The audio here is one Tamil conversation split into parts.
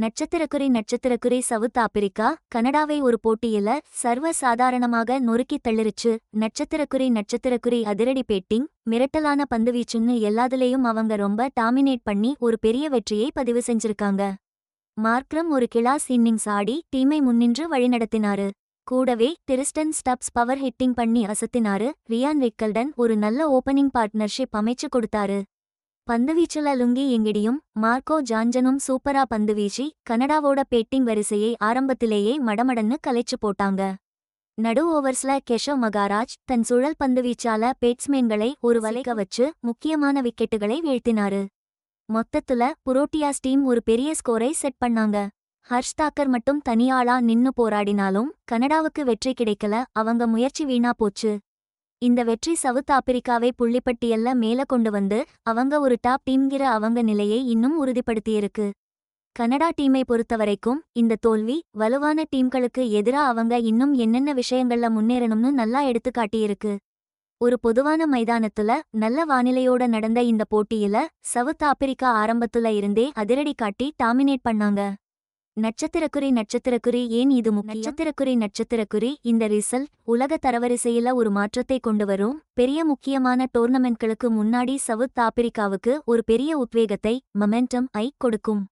நட்சத்திரக்குறை நட்சத்திரக்குறி சவுத் ஆப்பிரிக்கா கனடாவை ஒரு போட்டியில சர்வ சாதாரணமாக நொறுக்கித் தள்ளிருச்சு. நட்சத்திரக்குறி நட்சத்திரக்குறி அதிரடி பேட்டிங் மிரட்டலான பந்துவீச்சுன்னு எல்லாத்துலேயும் அவங்க ரொம்ப டாமினேட் பண்ணி ஒரு பெரிய வெற்றியை பதிவு செஞ்சிருக்காங்க. மார்க்ரம் ஒரு கிளாஸ் இன்னிங்ஸ் ஆடி டீமை முன்னின்று வழிநடத்தினாரு. கூடவே டிரிஸ்டன் ஸ்டப்ஸ் பவர் ஹிட்டிங் பண்ணி அசத்தினாரு. ரியான் ரிக்கல்டன் ஒரு நல்ல ஓப்பனிங் பார்ட்னர்ஷிப் அமைச்சு கொடுத்தாரு. பந்துவீச்சுல லுங்கி எங்கிடியும் மார்க்கோ ஜான்ஜனும் சூப்பரா பந்துவீச்சி கனடாவோட பேட்டிங் வரிசையை ஆரம்பத்திலேயே மடமடன்னு கலைச்சு போட்டாங்க. நடு ஓவர்ஸ்ல கெஷவ் மகாராஜ் தன் சுழல் பந்துவீச்சால பேட்ஸ்மேன்களை ஒரு வலைக வச்சு முக்கியமான விக்கெட்டுகளை வீழ்த்தினாரு. மொத்தத்துல புரோட்டியாஸ் டீம் ஒரு பெரிய ஸ்கோரை செட் பண்ணாங்க. ஹர்ஷ் தாக்கர் மட்டும் தனியாளா நின்னு போராடினாலும் கனடாவுக்கு வெற்றி கிடைக்கல அவங்க முயற்சி வீணா போச்சு. இந்த வெற்றி சவுத் ஆப்பிரிக்காவை புள்ளிப்பட்டியல்ல மேல கொண்டு வந்து அவங்க ஒரு டாப் டீம்கிற அவங்க நிலையை இன்னும் உறுதிப்படுத்தியிருக்கு. கனடா டீமை பொறுத்தவரைக்கும் இந்த தோல்வி வலுவான டீம்களுக்கு எதிரா அவங்க இன்னும் என்னென்ன விஷயங்கள்ல முன்னேறணும்னு நல்லா எடுத்துக்காட்டியிருக்கு. ஒரு பொதுவான மைதானத்துல நல்ல வானிலையோட நடந்த இந்த போட்டியில சவுத் ஆப்பிரிக்கா ஆரம்பத்துல இருந்தே அதிரடி காட்டி டாமினேட் பண்ணாங்க. நட்சத்திரக்குறி நட்சத்திரக்குறி ஏன் இது நட்சத்திரக்குறி நட்சத்திரக்குறி இந்த ரிசல்ட் உலக தரவரிசையில ஒரு மாற்றத்தை கொண்டு வரும். பெரிய முக்கியமான டோர்னமெண்ட்களுக்கு முன்னாடி சவுத் ஆப்பிரிக்காவுக்கு ஒரு பெரிய உத்வேகத்தை மொமெண்டம் ஐ கொடுக்கும்.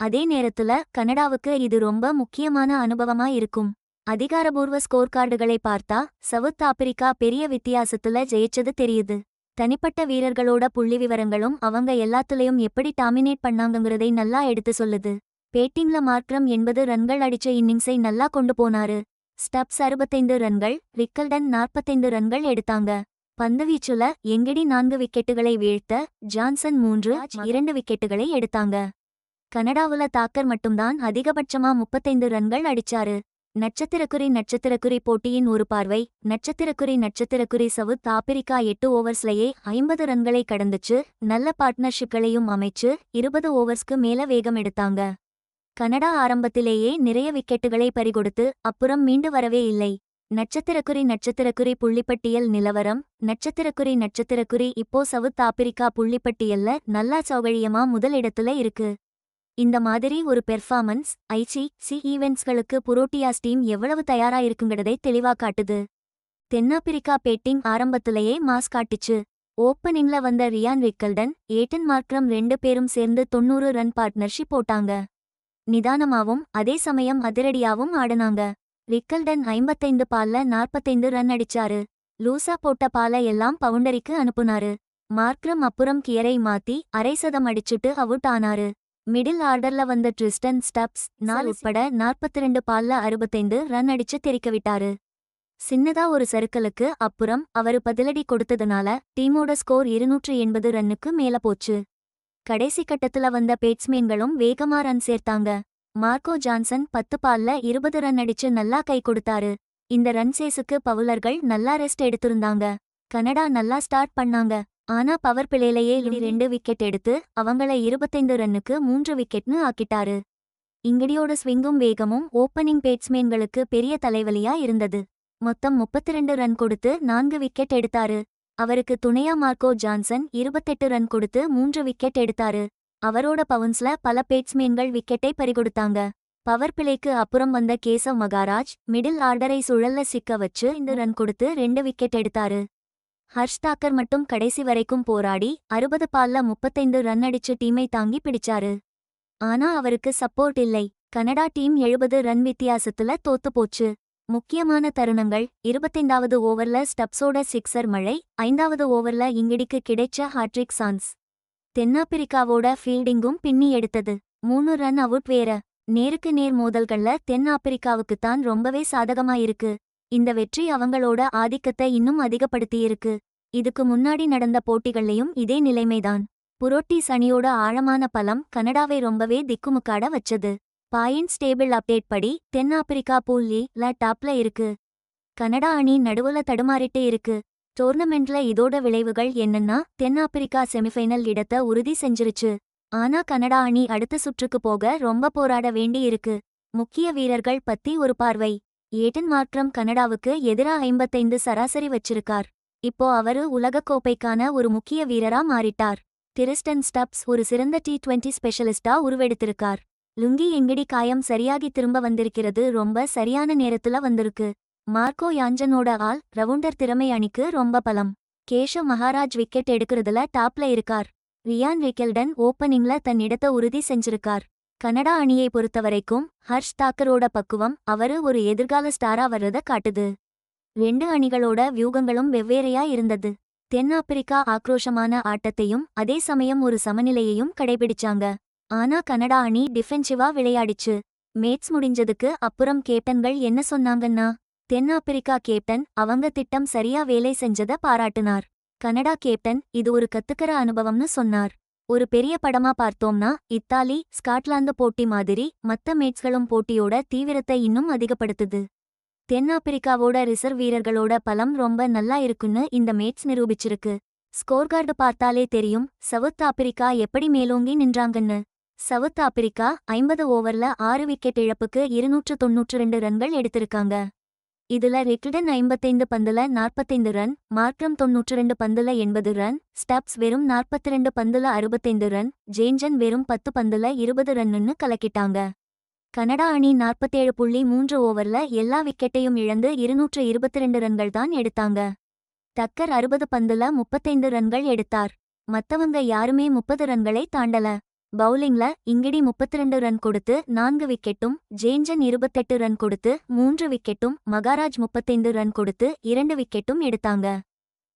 அதே நேரத்துல கனடாவுக்கு இது ரொம்ப முக்கியமான அனுபவமா இருக்கும். அதிகாரபூர்வ ஸ்கோர் கார்டுகளை பார்த்தா சவுத் ஆப்பிரிக்கா பெரிய வித்தியாசத்துல ஜெயிச்சது தெரியுது. தனிப்பட்ட வீரர்களோட புள்ளிவிவரங்களும் அவங்க எல்லாத்துலயும் எப்படி டாமினேட் பண்ணாங்கங்கிறதை நல்லா எடுத்து சொல்லுது. பேட்டிங்ல மார்க்ரம் எண்பது ரன்கள் அடிச்ச இன்னிங்ஸை நல்லா கொண்டு போனாரு. ஸ்டப்ஸ் அறுபத்தைந்து ரன்கள் ரிக்கல்டன் நாற்பத்தைந்து ரன்கள் எடுத்தாங்க. பந்துவீச்சுல எங்கடி நான்கு விக்கெட்டுகளை வீழ்த்த ஜான்சன் மூன்று இரண்டு விக்கெட்டுகளை எடுத்தாங்க. கனடாவுல தாக்கர் மட்டும்தான் அதிகபட்சமா முப்பத்தைந்து ரன்கள் அடிச்சாரு. நட்சத்திரக்குறி நட்சத்திரக்குறி போட்டியின் ஒரு பார்வை நட்சத்திரக்குறி நட்சத்திரக்குறி சவுத் ஆப்பிரிக்கா எட்டு ஓவர்ஸ்லயே ஐம்பது ரன்களை கடந்துச்சு. நல்ல பார்ட்னர்ஷிப்களையும் அமைச்சு இருபது ஓவர்ஸ்க்கு மேல வேகம் எடுத்தாங்க. கனடா ஆரம்பத்திலேயே நிறைய விக்கெட்டுகளை பறிகொடுத்து அப்புறம் மீண்டு வரவே இல்லை. நட்சத்திரக்குறி நட்சத்திரக்குறி புள்ளிப்பட்டியல் நிலவரம். நட்சத்திரக்குறி நட்சத்திரக்குறி இப்போ சவுத் ஆப்பிரிக்கா புள்ளிப்பட்டியல்ல நல்லா சௌகரியமா முதல் இடத்துல இருக்கு. இந்த மாதிரி ஒரு பெர்ஃபார்மன்ஸ் ஐசி சி ஈவெண்ட்ஸ்களுக்கு புரோட்டியாஸ் டீம் எவ்வளவு தயாரா இருக்குங்கிறதை தெளிவா காட்டுது. தென்னாப்பிரிக்கா பேட்டிங் ஆரம்பத்திலேயே மாஸ் காட்டுச்சு. ஓப்பனிங்ல வந்த ரியான் ரிக்கல்டன் ஏட்டன் மார்க்ரம் ரெண்டு பேரும் சேர்ந்து தொண்ணூறு ரன் பார்ட்னர்ஷிப் போட்டாங்க. நிதானமாவும் அதே சமயம் அதிரடியாவும் ஆடுனாங்க. ரிக்கல்டன் ஐம்பத்தைந்து பால்ல நாற்பத்தைந்து ரன் அடிச்சாரு. லூசா போட்ட பால எல்லாம் பவுண்டரிக்கு அனுப்புனாரு. மார்க்ரம் அப்புறம் கியரை மாத்தி அரை சதம் அடிச்சுட்டு அவுட் ஆனாரு. மிடில் ஆர்டர்ல வந்த ட்ரிஸ்டன் ஸ்டப்ஸ் நால் உட்பட நாற்பத்தி ரெண்டு பால்ல அறுபத்தைந்து ரன் அடிச்சு தெரிக்க விட்டாரு. சின்னதா ஒரு சறுக்கலுக்கு அப்புறம் அவரு பதிலடி கொடுத்ததுனால டீமோட ஸ்கோர் இருநூற்று எண்பது ரன்னுக்கு மேல போச்சு. கடைசி கட்டத்துல வந்த பேட்ஸ்மேன்களும் வேகமா ரன் சேர்த்தாங்க. மார்க்கோ ஜான்சன் பத்து பால்ல இருபது ரன் அடிச்சு நல்லா கை கொடுத்தாரு. இந்த ரன் சேஸுக்கு பவுலர்கள் நல்லா ரெஸ்ட் எடுத்திருந்தாங்க. கனடா நல்லா ஸ்டார்ட் பண்ணாங்க. ஆனா பவர் பிளேலையே இனி ரெண்டு விக்கெட் எடுத்து அவங்கள இருபத்தைந்து ரன்னுக்கு மூன்று விக்கெட்னு ஆக்கிட்டாரு. இங்கடியோட ஸ்விங்கும் வேகமும் ஓப்பனிங் பேட்ஸ்மேன்களுக்கு பெரிய தலைவலியா இருந்தது. மொத்தம் முப்பத்தி ரெண்டு ரன் கொடுத்து நான்கு விக்கெட் எடுத்தாரு. அவருக்கு துணையா மார்க்கோ ஜான்சன் இருபத்தெட்டு ரன் கொடுத்து மூன்று விக்கெட் எடுத்தாரு. அவரோட பவுன்ஸ்ல பல பேட்ஸ்மேன்கள் விக்கெட்டை பறிகொடுத்தாங்க. பவர் பிளேக்கு அப்புறம் வந்த கேசவ் மகாராஜ் மிடில் ஆர்டரை சுழல்ல சிக்க வச்சு இந்த ரன் கொடுத்து ரெண்டு விக்கெட் எடுத்தாரு. ஹர்ஷ் தாக்கர் மட்டும் கடைசி வரைக்கும் போராடி அறுபது பால்ல முப்பத்தைந்து ரன் அடிச்சு டீமை தாங்கி பிடிச்சாரு. ஆனா அவருக்கு சப்போர்ட் இல்லை. கனடா டீம் எழுபது ரன் வித்தியாசத்துல தோத்து போச்சு. முக்கியமான தருணங்கள். இருபத்தைந்தாவது ஓவர்ல ஸ்டப்ஸோட சிக்ஸர் மழை. ஐந்தாவது ஓவர்ல இங்கிடிக்கு கிடைச்ச ஹாட்ரிக் சான்ஸ் தென்னாப்பிரிக்காவோட ஃபீல்டிங்கும் பின்னி எடுத்தது. மூணு ரன் அவுட் வேற. நேருக்கு நேர் மோதல்கள்ல தென்னாப்பிரிக்காவுக்குத்தான் ரொம்பவே சாதகமா இருக்கு. இந்த வெற்றி அவங்களோட ஆதிக்கத்தை இன்னும் அதிகப்படுத்தியிருக்கு. இதுக்கு முன்னாடி நடந்த போட்டிகள்லையும் இதே நிலைமைதான். புரோட்டீஸ் அணியோட ஆழமான பலம் கனடாவை ரொம்பவே திக்குமுக்காட வச்சது. பாயிண்ட்ஸ் டேபிள் அப்டேட் படி தென்னாப்பிரிக்கா பூல்லி ல டாப்ல இருக்கு. கனடா அணி நடுவுல தடுமாறிட்டு இருக்கு. டோர்னமெண்ட்ல இதோட விளைவுகள் என்னன்னா தென்னாப்பிரிக்கா செமிஃபைனல் இடத்த உறுதி செஞ்சிருச்சு. ஆனா கனடா அணி அடுத்த சுற்றுக்கு போக ரொம்ப போராட வேண்டி இருக்கு. முக்கிய வீரர்கள் பத்தி ஒரு பார்வை. ஏட்டன் மார்க்ரம் கனடாவுக்கு எதிரா ஐம்பத்தைந்து சராசரி வச்சிருக்கார். இப்போ அவரு உலகக்கோப்பைக்கான ஒரு முக்கிய வீரரா மாறிட்டார். டிரிஸ்டன் ஸ்டப்ஸ் ஒரு சிறந்த டி டுவெண்டி ஸ்பெஷலிஸ்டா உருவெடுத்திருக்கார். லுங்கி எங்கடி காயம் சரியாகி திரும்ப வந்திருக்கிறது? ரொம்ப சரியான நேரத்துல வந்திருக்கு. மார்க்கோ யாஞ்சனோட ஆள் ரவுண்டர் திறமை அணிக்கு ரொம்ப பலம். கேஷவ் மகாராஜ் விக்கெட் எடுக்கிறதுல டாப்ல இருக்கார். ரியான் விக்கெல்டன் ஓப்பனிங்ல தன் இடத்த உறுதி செஞ்சிருக்கார். கனடா அணியை பொறுத்தவரைக்கும் ஹர்ஷ் தாக்கரோட பக்குவம் அவரு ஒரு எதிர்கால ஸ்டாரா வர்றத காட்டுது. ரெண்டு அணிகளோட வியூகங்களும் வெவ்வேறையா இருந்தது. தென்னாப்பிரிக்கா ஆக்ரோஷமான ஆட்டத்தையும் அதே சமயம் ஒரு சமநிலையையும் கடைபிடிச்சாங்க. ஆனா கனடா அணி டிஃபென்சிவா விளையாடிச்சு. மேட்ச் முடிஞ்சதுக்கு அப்புறம் கேப்டன்கள் என்ன சொன்னாங்கன்னா தென்னாப்பிரிக்கா கேப்டன் அவங்க திட்டம் சரியா வேலை செஞ்சத பாராட்டுனார். கனடா கேப்டன் இது ஒரு கத்துக்கற அனுபவம்னு சொன்னார். ஒரு பெரிய படமா பார்த்தோம்னா இத்தாலி ஸ்காட்லாந்து போட்டி மாதிரி மத்த மேட்ச்களும் போட்டியோட தீவிரத்தை இன்னும் அதிகப்படுத்துது. தென்னாப்பிரிக்காவோட ரிசர்வ் வீரர்களோட பலம் ரொம்ப நல்லா இருக்குன்னு இந்த மேட்ச் நிரூபிச்சிருக்கு. ஸ்கோர்கார்டு பார்த்தாலே தெரியும் சவுத் ஆப்பிரிக்கா எப்படி மேலோங்கி நின்றாங்கன்னு. சவுத் ஆப்பிரிக்கா ஐம்பது ஓவர்ல ஆறு விக்கெட் இழப்புக்கு இருநூற்று தொன்னூற்று ரெண்டு ரன்கள் எடுத்திருக்காங்க. இதுல ரிக்ல்டன் ஐம்பத்தைந்து பந்துல நாற்பத்தைந்து ரன் மார்க்ரம் தொன்னூற்று ரெண்டு பந்துல எண்பது ரன் ஸ்டப்ஸ் வெறும் நாற்பத்தி ரெண்டு பந்துல அறுபத்தைந்து ரன் ஜேஞ்சன் வெறும் பத்து பந்துல இருபது ரன்னுன்னு கலக்கிட்டாங்க. கனடா அணி நாற்பத்தேழு புள்ளி மூன்று ஓவர்ல எல்லா விக்கெட்டையும் இழந்து இருநூற்று இருபத்தி ரெண்டு ரன்கள் தான் எடுத்தாங்க. டக்கர் அறுபது பந்துல முப்பத்தைந்து ரன்கள் எடுத்தார். மத்தவங்க யாருமே முப்பது ரன்களை தாண்டல. பவுலிங்ல இங்கிடி முப்பத்திரண்டு ரன் கொடுத்து நான்கு விக்கெட்டும் ஜேஞ்சன் இருபத்தெட்டு ரன் கொடுத்து மூன்று விக்கெட்டும் மகாராஜ் முப்பத்தைந்து ரன் கொடுத்து இரண்டு விக்கெட்டும் எடுத்தாங்க.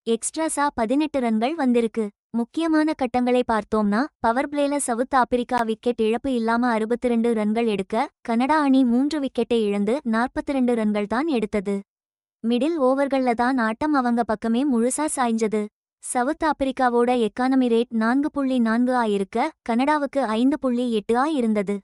எக்ஸ்ட்ராஸா பதினெட்டு ரன்கள் வந்திருக்கு. முக்கியமான கட்டங்களை பார்த்தோம்னா பவர் பிளேல சவுத் ஆப்பிரிக்கா விக்கெட் இழப்பு இல்லாம அறுபத்தி ரெண்டு ரன்கள் எடுக்க கனடா அணி மூன்று விக்கெட்டை இழந்து நாற்பத்தி ரெண்டு ரன்கள் தான் எடுத்தது. மிடில் ஓவர்கள்ல தான் ஆட்டம் அவங்க பக்கமே முழுசா சாய்ஞ்சது. சவுத் ஆப்பிரிக்காவோட எக்கானமி ரேட் நான்கு புள்ளி நான்கு ஆயிருக்க கனடாவுக்கு ஐந்து புள்ளி எட்டு ஆ இருந்தது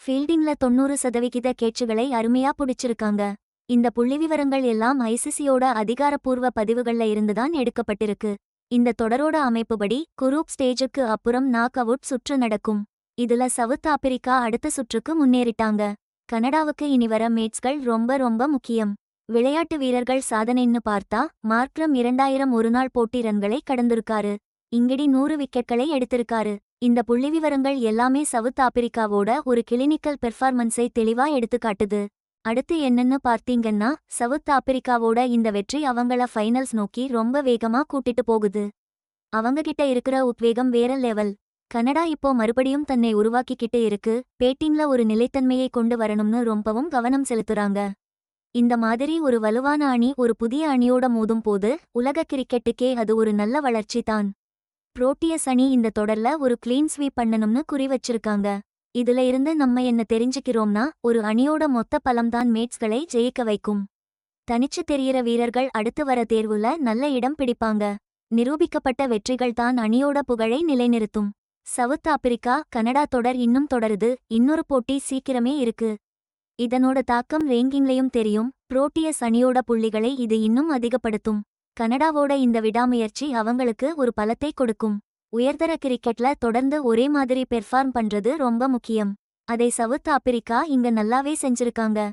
ஃபீல்டிங்ல தொண்ணூறு சதவிகித கேட்சுகளை அருமையா புடிச்சிருக்காங்க. இந்த புள்ளிவிவரங்கள் எல்லாம் ஐசிசியோட அதிகாரப்பூர்வ பதிவுகள்ல இருந்துதான் எடுக்கப்பட்டிருக்கு. இந்த தொடரோட அமைப்புபடி குரூப் ஸ்டேஜுக்கு அப்புறம் நாக் அவுட் சுற்று நடக்கும். இதுல சவுத் ஆப்பிரிக்கா அடுத்த சுற்றுக்கு முன்னேறிட்டாங்க. கனடாவுக்கு இனி வர மேட்ச்கள் ரொம்ப ரொம்ப முக்கியம். விளையாட்டு வீரர்கள் சாதனைன்னு பார்த்தா மார்க்ரம் இரண்டாயிரம் ஒருநாள் போட்டி ரன்களை கடந்திருக்காரு. இங்கிடி நூறு விக்கெட்களை எடுத்திருக்காரு. இந்த புள்ளிவிவரங்கள் எல்லாமே சவுத் ஆப்பிரிக்காவோட ஒரு கிளினிக்கல் பெர்ஃபார்மன்ஸை தெளிவா எடுத்துக்காட்டுது. அடுத்து என்னன்னு பார்த்தீங்கன்னா சவுத் ஆப்பிரிக்காவோட இந்த வெற்றி அவங்கள ஃபைனல்ஸ் நோக்கி ரொம்ப வேகமா கூட்டிட்டு போகுது. அவங்க கிட்ட இருக்கிற உத்வேகம் வேற லெவல் கனடா இப்போ மறுபடியும் தன்னை உருவாக்கிக்கிட்டு இருக்கு. பேட்டிங்ல ஒரு நிலைத்தன்மையை கொண்டு வரணும்னு ரொம்பவும் கவனம் செலுத்துறாங்க. இந்த மாதிரி ஒரு வலுவான அணி ஒரு புதிய அணியோட மோதும் போது உலக கிரிக்கெட்டுக்கே அது ஒரு நல்ல வளர்ச்சி தான் புரோட்டியஸ் அணி இந்த தொடர்ல ஒரு கிளீன் ஸ்வீப் பண்ணணும்னு குறி வச்சிருக்காங்க. இதுல இருந்து நம்ம என்ன தெரிஞ்சுக்கிறோம்னா ஒரு அணியோட மொத்த பலம்தான் மேட்ச்களை ஜெயிக்க வைக்கும். தனிச்சு தெரியிற வீரர்கள் அடுத்து வர தேர்வுல நல்ல இடம் பிடிப்பாங்க. நிரூபிக்கப்பட்ட வெற்றிகள் தான் அணியோட புகழை நிலைநிறுத்தும். சவுத் ஆப்பிரிக்கா கனடா தொடர் இன்னும் தொடருது. இன்னொரு போட்டி சீக்கிரமே இருக்கு. இதனோட தாக்கம் ரேங்கிங்லயும் தெரியும். புரோட்டியஸ் அணியோட புள்ளிகளை இது இன்னும் அதிகப்படுத்தும். கனடாவோட இந்த விடாமுயற்சி அவங்களுக்கு ஒரு பலத்தை கொடுக்கும். உயர்தர கிரிக்கெட்ல தொடர்ந்து ஒரே மாதிரி பெர்ஃபார்ம் பண்றது ரொம்ப முக்கியம். அதை சவுத் ஆப்பிரிக்கா இங்க நல்லாவே செஞ்சிருக்காங்க.